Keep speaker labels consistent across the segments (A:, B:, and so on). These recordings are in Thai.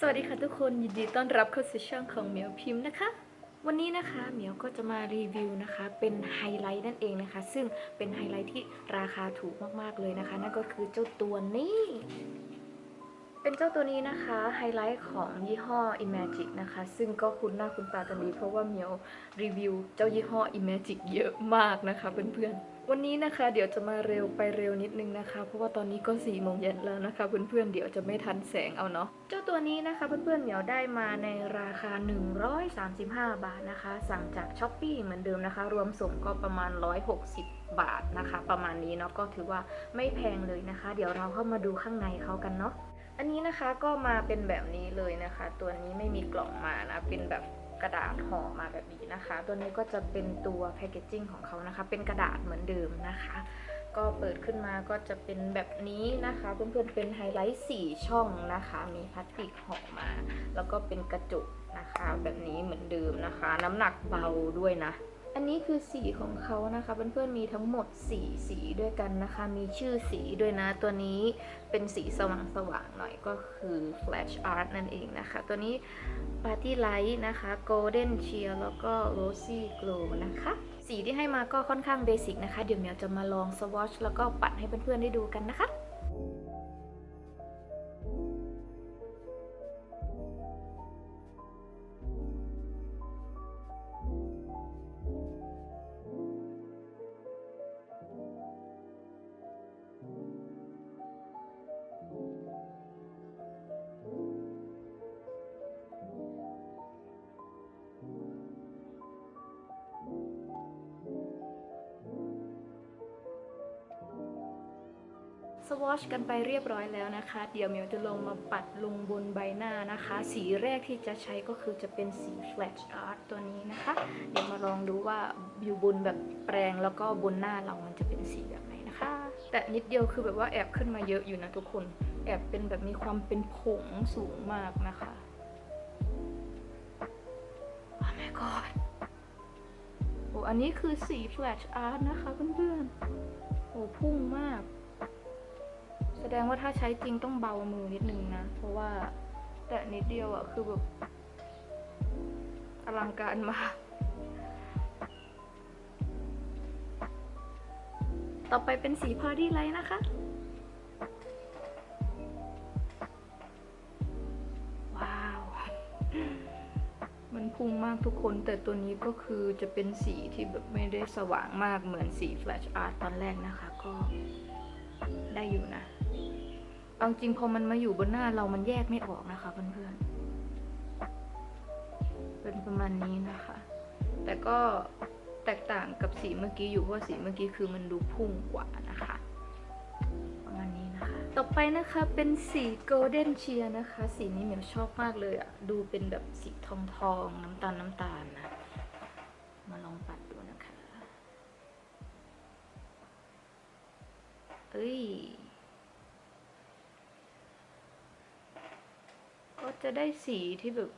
A: สวัสดีค่ะทุกคนยินดีต้อนรับเข้าสู่ช่องของเหมียวพิมพ์นะคะ วันนี้นะคะเหมียวก็จะมารีวิวนะคะ เป็นไฮไลท์นั่นเองนะคะ ซึ่งเป็นไฮไลท์ที่ราคาถูกมากๆเลยนะคะ นั่นก็คือเจ้าตัวนี้ เป็นเจ้าตัวนี้นะคะไฮไลท์ของยี่ห้อ Imagic นะคะ ซึ่งก็คุ้นหน้าคุ้นตากันดีเพราะว่าเมียวรีวิวเจ้ายี่ห้อ Imagic เยอะมากนะคะเพื่อนๆ วันนี้นะคะเดี๋ยวจะมาเร็วไปเร็วนิดนึงนะคะ เพราะว่าตอนนี้ก็4ี่โมงเย็นแล้วนะคะเพื่อนๆเดี๋ยวจะไม่ทันแสงเอาเนาะเจ้าตัวนี้นะคะเพื่อนๆเมียวได้มาในราคา 135 บาทนะคะ สั่งจากช้อปปีเหมือนเดิมนะคะ รวมส่งก็ประมาณ 160บาทนะคะ ประมาณนี้เนาะก็ถือว่าไม่แพงเลยนะคะ เดี๋ยวเราเข้ามาดูข้างในเขากันเนาะ อันนี้นะคะก็มาเป็นแบบนี้เลยนะคะ ตัวนี้ไม่มีกล่องมานะเป็นแบบกระดาษห่อมาแบบนี้นะคะ ตัวนี้ก็จะเป็นตัวแพคเกจจิ้งของเขานะคะ เป็นกระดาษเหมือนเดิมนะคะ ก็เปิดขึ้นมาก็จะเป็นแบบนี้นะคะ เพื่อนๆเป็นไฮไลท์4ช่องนะคะ มีพลาสติกห่อมา แล้วก็เป็นกระจกนะคะ แบบนี้เหมือนเดิมนะคะ น้ำหนักเบาด้วยนะ อันนี้คือสีของเขานะคะเพื่อนๆมีทั้งหมด4สีด้วยกันนะคะ มีชื่อสีด้วยนะ ตัวนี้เป็นสีสว่างๆหน่อยก็คือ Flash Art นั่นเองนะคะ ตัวนี้ Party Light นะคะ Golden Cheer แล้วก็ Rosy Glow นะคะ สีที่ให้มาก็ค่อนข้างเบสิกนะคะ เดี๋ยวเมียวจะมาลองสวอชแล้วก็ปัดให้เพื่อนๆได้ดูกันนะคะ สวอชกันไปเรียบร้อยแล้วนะคะ เดี๋ยวเมียวจะลงมาปัดลงบนใบหน้านะคะ สีแรกที่จะใช้ก็คือจะเป็นสี Flash Art ตัวนี้นะคะ เดี๋ยวมาลองดูว่าอยู่บนแบบแปรงแล้วก็บนหน้าเรามันจะเป็นสีแบบไหนนะคะ แต่นิดเดียวคือแบบว่าแอบขึ้นมาเยอะอยู่นะทุกคน แอบเป็นแบบมีความเป็นผงสูงมากนะคะ Oh my god โอ้อันนี้คือสี Flash Art นะคะเพื่อนๆ โอ้พุ่งมาก แสดงว่าถ้าใช้จริงต้องเบามือนิดนึงนะ เพราะว่าแต่นิดเดียวอะคือแบบอลังการมาก ต่อไปเป็นสีพาร์ตี้ไลท์นะคะ ว้าว มันพุ่งมากทุกคน แต่ตัวนี้ก็คือจะเป็นสีที่แบบไม่ได้สว่างมากเหมือนสี Flash Art ตอนแรกนะคะ ก็ได้อยู่นะ เอาจริงพอมันมาอยู่บนหน้าเรามันแยกไม่ออกนะคะเพื่อนๆ เป็นประมาณนี้นะคะ แต่ก็แตกต่างกับสีเมื่อกี้อยู่เพราะสีเมื่อกี้คือมันดูพุ่งกว่านะคะประมาณนี้นะคะ ต่อไปนะคะเป็นสี golden cheer นะคะ สีนี้เหมียวชอบมากเลยอะดูเป็นแบบสีทองทองน้ำตาลน้ำตาลนะ มาลองปัดดูนะคะ เอ้ย จะได้สีที่แบบ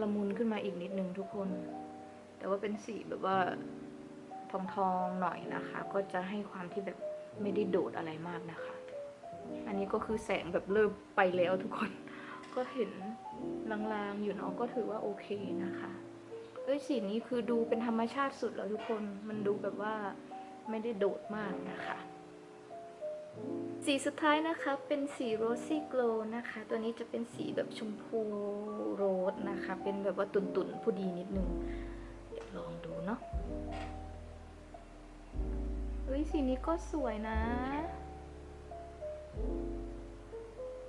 A: ละมุนขึ้นมาอีกนิดนึงทุกคน แต่ว่าเป็นสีแบบว่าทองทองๆหน่อยนะคะ ก็จะให้ความที่แบบไม่ได้โดดอะไรมากนะคะ อันนี้ก็คือแสงแบบเริ่มไปแล้วทุกคน ก็เห็นลางๆอยู่เนาะก็ถือว่าโอเคนะคะเอ้ยสีนี้คือดูเป็นธรรมชาติสุดแล้วทุกคน มันดูแบบว่าไม่ได้โดดมากนะคะ สีสุดท้ายนะคะเป็นสี Rosy Glow นะคะ ตัวนี้จะเป็นสีแบบชมพูโรสนะคะ เป็นแบบว่าตุ่นๆผู้ดีนิดนึงเดี๋ยวลองดูเนาะเฮ้ยสีนี้ก็สวยนะ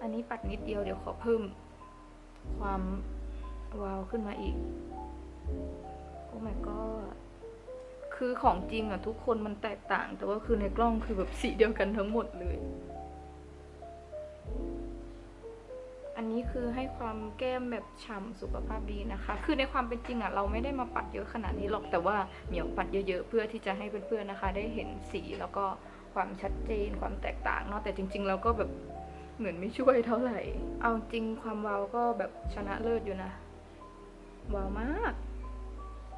A: อันนี้ปัดนิดเดียวเดี๋ยวขอเพิ่ม ความวาวขึ้นมาอีก โอ้ my god คือของจริงอะทุกคนมันแตกต่าง แต่ว่าคือในกล้องคือแบบสีเดียวกันทั้งหมดเลย นี้คือให้ความแก้มแบบฉ่ำสุขภาพดีนะคะ คือในความเป็นจริงอะเราไม่ได้มาปัดเยอะขนาดนี้หรอกแต่ว่าเหมียวปัดเยอะๆ เพื่อที่จะให้เพื่อนๆนะคะ ได้เห็นสีแล้วก็ความชัดเจนความแตกต่างเนาะแต่จริง ๆ เราก็แบบเหมือนไม่ช่วยเท่าไหร่ เอาจริงความวาวก็แบบชนะเลิศอยู่นะวาวมาก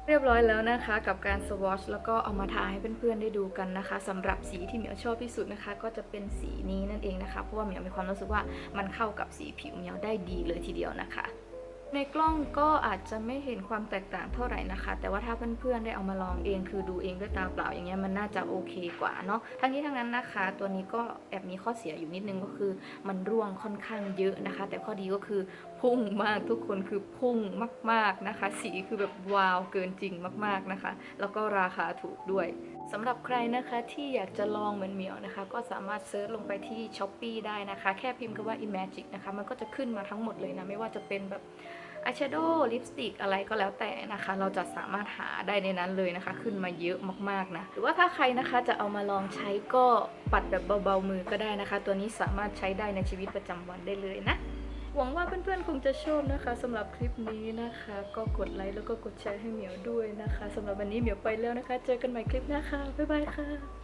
A: เรียบร้อยแล้วนะคะกับการสวอชแล้วก็เอามาทาให้เพื่อนๆได้ดูกันนะคะสำหรับสีที่เหมียวชอบที่สุดนะคะ ก็จะเป็นสีนี้นั่นเองนะคะ เพราะว่าเหมียวมีความรู้สึกว่ามันเข้ากับสีผิวเหมียวได้ดีเลยทีเดียวนะคะ ในกล้องก็อาจจะไม่เห็นความแตกต่างเท่าไหร่นะคะ แต่ว่าถ้าเพื่อนๆได้เอามาลองเองคือดูเองด้วยตาเปล่าอย่างเงี้ยมันน่าจะโอเคกว่าเนาะทั้งนี้ทั้งนั้นนะคะ ตัวนี้ก็แอบมีข้อเสียอยู่นิดนึงก็คือ มันร่วงค่อนข้างเยอะนะคะ แต่ข้อดีก็คือพุ่งมากทุกคนคือพุ่งมาก ๆนะคะ สีคือแบบว้าวเกินจริงมาก ๆนะคะ แล้วก็ราคาถูกด้วย สำหรับใครนะคะที่อยากจะลองเหมือนเหมียวนะคะ ก็สามารถเซิร์ชลงไปที่ s h อ p e e ได้นะคะ แค่พิมพ์คำว่า Imagic นะคะ มันก็จะขึ้นมาทั้งหมดเลยนะ ไม่ว่าจะเป็นแบบอายแชโดว์ลิปสติกอะไรก็แล้วแต่นะคะ เราจะสามารถหาได้ในนั้นเลยนะคะ ขึ้นมาเยอะมากๆนะ หรือว่าถ้าใครนะคะจะเอามาลองใช้ก็ปัดแบบเบาๆมือก็ได้นะคะ ตัวนี้สามารถใช้ได้ในชีวิตประจำวันได้เลยนะ หวังว่าเพื่อนๆคงจะชอบนะคะสำหรับคลิปนี้นะคะ ก็กดไลค์แล้วก็กดแชร์ให้เหมียวด้วยนะคะสำหรับวันนี้เหมียวไปแล้วนะคะ เจอกันใหม่คลิปหน้าค่ะบ๊ายบายค่ะ